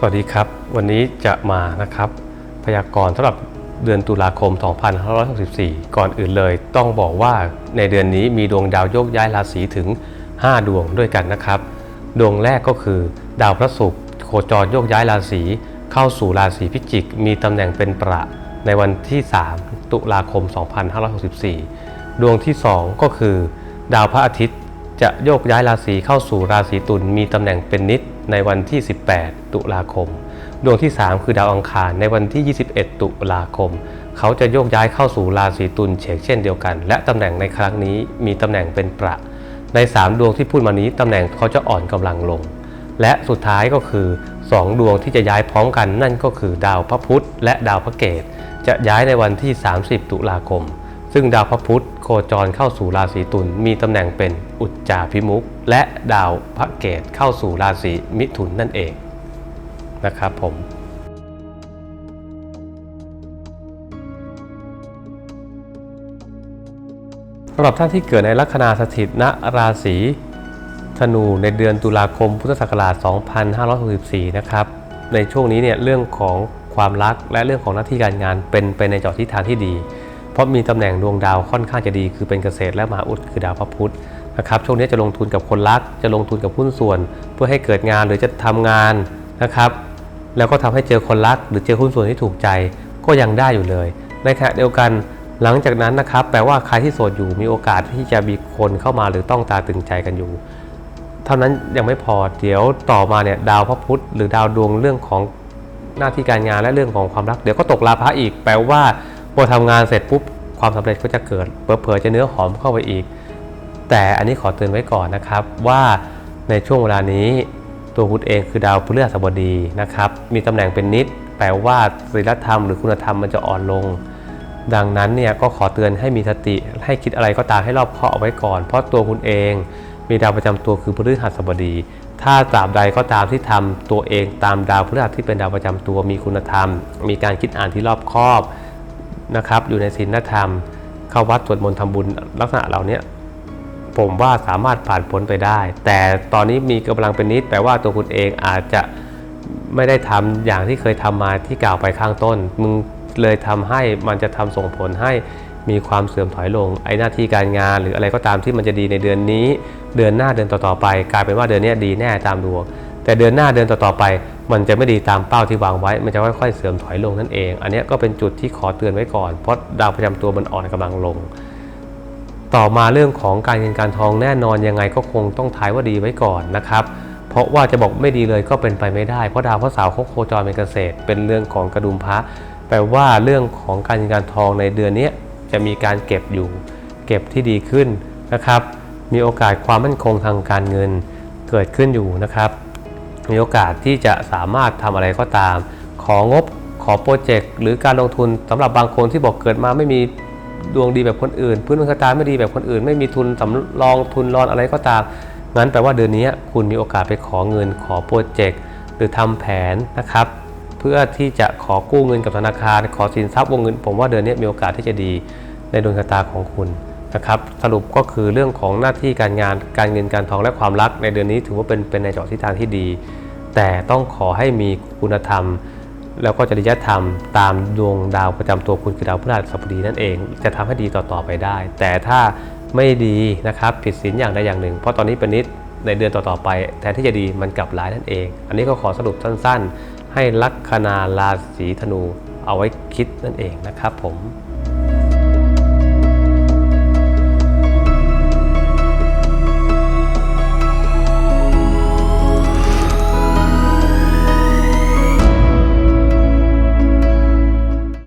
สวัสดีครับ วันนี้จะมานะครับพยากรณ์สำหรับเดือนตุลาคม 2564 ก่อนอื่นเลย ต้องบอกว่าในเดือนนี้มีดวงดาวโยกย้ายราศีถึง 5 ดวงด้วยกันนะครับ ดวงแรกก็คือ ดาวพระศุกร์โคจรโยกย้ายราศีเข้าสู่ราศีพิจิก มีตำแหน่งเป็นประในวันที่ 3 ตุลาคม 2564 ดวงที่ 2 ก็คือ ดาวพระอาทิตย์จะโยกย้ายราศีเข้าสู่ราศีตุลมีตำแหน่งเป็นนิด ในวันที่ 18 ตุลาคม ดวงที่ 3 คือดาวอังคารในวันที่ 21 ตุลาคม เขาจะโยกย้ายเข้าสู่ราศีตุลเฉกเช่นเดียวกัน และตำแหน่งในครั้งนี้มีตำแหน่งเป็นประ ใน 3 ดวงที่พูดมานี้ตำแหน่งเขาจะอ่อนกำลังลง และสุดท้ายก็คือ 2 ดวงที่จะย้ายพร้อมกันนั่นก็คือดาวพระพุธและดาวพระเกตจะย้ายในวันที่ 30 ตุลาคม ซึ่งดาวพระพุธโคจรเข้าสู่ราศีตุลมีตำแหน่งเป็นอุจจาพิมุกและดาวพระเกตเข้าสู่ราศีมิถุนนั่นเองนะครับผมสำหรับท่านที่เกิดในลัคนาสถิตณราศีธนูในเดือนตุลาคมพุทธศักราช 2564 นะครับ ในช่วงนี้เนี่ยเรื่องของความรักและเรื่องของหน้าที่การงานเป็นไปในจาะทิศทางที่ดี ราะมีตำแหน่งดวงดาวค่อนข้างจะดี คือเป็นเกษตรและมหาอุดคือดาวพระพุธนะครับช่วงนี้จะลงทุนกับคนรัก จะลงทุนกับหุ้นส่วน เพื่อให้เกิดงานหรือจะทำงานนะครับแล้วก็ทำให้เจอคนรัก หรือเจอหุ้นส่วนที่ถูกใจก็ยังได้อยู่เลยในขณะเดียวกันหลังจากนั้นนะครับแปลว่าใครที่โสดอยู่มีโอกาสที่จะมีคนเข้ามาหรือต้องตาตึงใจกันอยู่ เท่านั้นยังไม่พอเดี๋ยวต่อมาเนี่ยดาวพระพุธหรือดาวดวงเรื่องของหน้าที่การงานและเรื่องของความรัก เดี๋ยวก็ตกลาภะอีก แปลว่า อทำงานเสร็จปุ๊บความสำเร็จก็จะเกิดเผลอๆจะเนื้อหอมเข้าไปอีก แต่อันนี้ขอเตือนไว้ก่อนนะครับว่าในช่วงเวลานี้ ตัวพุธเองคือดาวพฤหัสบดีนะครับมีตำแหน่งเป็นนิด แปลว่าศีลธรรมหรือคุณธรรมมันจะอ่อนลง ดังนั้นเนี่ยก็ขอเตือนให้มีสติให้คิดอะไรก็ตามให้รอบคอบเอาไว้ก่อน เพราะตัวคุณเองมีดาวประจำตัวคือพฤหัสบดี ถ้าตราบใดก็ตามที่ทำตัวเองตามดาวพฤหัสที่เป็นดาวประจำตัวมีคุณธรรม มีการคิดอ่านที่รอบคอบ นะครับ อยู่ในศีลธรรม เข้าวัดสวดมนต์ทำบุญลักษณะเหล่านี้ผมว่าสามารถผ่านพ้นไปได้ แต่ตอนนี้มีกำลังเป็นนิดแปลว่าตัวคุณเองอาจจะไม่ได้ทำอย่างที่เคยทำมาที่กล่าวไปข้างต้น มึงเลยทำให้มันจะทำส่งผลให้มีความเสื่อมถอยลง ไอ้หน้าที่การงานหรืออะไรก็ตามที่มันจะดีในเดือนนี้ เดือนหน้าเดือนต่อๆไป กลายเป็นว่าเดือนนี้ดีแน่ตามดวงแต่เดือนหน้าเดือนต่อๆไป มันจะไม่ดีตามเป้าที่วางไว้ มันจะค่อยๆเสื่อมถอยลงนั่นเอง อันนี้ก็เป็นจุดที่ขอเตือนไว้ก่อน เพราะดาวประจำตัวมันอ่อนกำลังลง ต่อมาเรื่องของการเงินการทองแน่นอนยังไงก็คงต้องทายว่าดีไว้ก่อนนะครับ เพราะว่าจะบอกไม่ดีเลยก็เป็นไปไม่ได้ เพราะดาวพระเสาร์เขาโคจรเป็นเกษตร เป็นเรื่องของกระดุมพระ แปลว่าเรื่องของการเงินการทองในเดือนนี้จะมีการเก็บอยู่ เก็บที่ดีขึ้นนะครับ มีโอกาสความมั่นคงทางการเงินเกิดขึ้นอยู่นะครับ มีโอกาสที่จะสามารถทำอะไรก็ตาม ของบขอโปรเจกต์หรือการลงทุนสำหรับบางคนที่บอกเกิดมาไม่มีดวงดีแบบคนอื่น พื้นดวงชะตาไม่ดีแบบคนอื่น ไม่มีทุนสำรองทุนรอนอะไรก็ตาม งั้นแปลว่าเดือนนี้คุณมีโอกาสไปขอเงินขอโปรเจกต์หรือทำแผนนะครับ เพื่อที่จะขอกู้เงินกับธนาคาร ขอสินทรัพย์วงเงิน ผมว่าเดือนนี้มีโอกาสที่จะดีในดวงชะตาของคุณ นะครับสรุปก็คือเรื่องของหน้าที่การงานการเงินการทองและความรัก ในเดือนนี้ถือว่าเป็นเป็นในเจาะทิศทางที่ดี แต่ต้องขอให้มีคุณธรรม แล้วก็จริยธรรม ตามดวงดาวประจำตัวคุณคือดาวพฤหัสบดีนั่นเอง จะทำให้ดีต่อๆไปได้ แต่ถ้าไม่ดีนะครับผิดศีลอย่างใดอย่างหนึ่ง เพราะตอนนี้เป็นนิดในเดือนต่อๆไปแทนที่จะดีมันกลับร้ายนั่นเอง อันนี้ก็ขอสรุปสั้นๆ ให้ลัคนาราศีธนูเอาไว้คิดนั่นเองนะครับผม